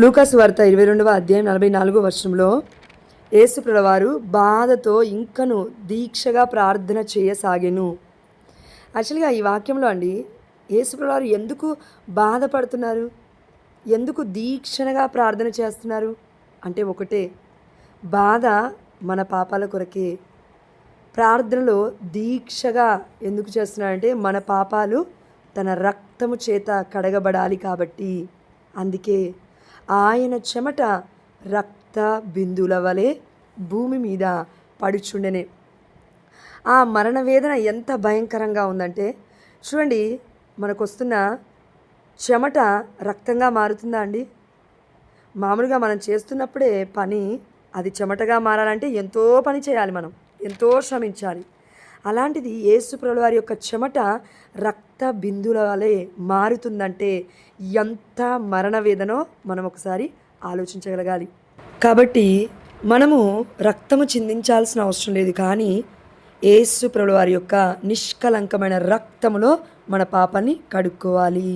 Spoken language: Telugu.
లూకాసు వార్త ఇరవై రెండవ అధ్యాయం నలభై నాలుగో వర్షంలో యేసుప్రవారు బాధతో ఇంకను దీక్షగా ప్రార్థన చేయసాగెను. యాక్చువల్గా ఈ వాక్యంలో అండి యేసుప్రవారు ఎందుకు బాధపడుతున్నారు? ఎందుకు దీక్షణగా ప్రార్థన చేస్తున్నారు? అంటే ఒకటే బాధ మన పాపాల కొరకే. ప్రార్థనలో దీక్షగా ఎందుకు చేస్తున్నారంటే మన పాపాలు తన రక్తము చేత కడగబడాలి కాబట్టి. అందుకే ఆయన చెమట రక్త బిందువుల వలె భూమి మీద పడుచుండెనే. ఆ మరణ వేదన ఎంత భయంకరంగా ఉందంటే చూడండి మనకు వస్తున్న చెమట రక్తంగా మారుతుందా అండి? మామూలుగా మనం చేస్తున్నప్పుడే పని అది చెమటగా మారాలంటే ఎంతో పని చేయాలి మనం ఎంతో శ్రమించాలి. అలాంటిది యేసుప్రభు వారి యొక్క చెమట రక్త బిందుల వలె మారుతుందంటే ఎంత మరణ వేదనో మనం ఒకసారి ఆలోచించగలగాలి. కాబట్టి మనము రక్తము చిందించాల్సిన అవసరం లేదు కానీ యేసు ప్రభువారి యొక్క నిష్కలంకమైన రక్తములో మన పాపాన్ని కడుక్కోవాలి.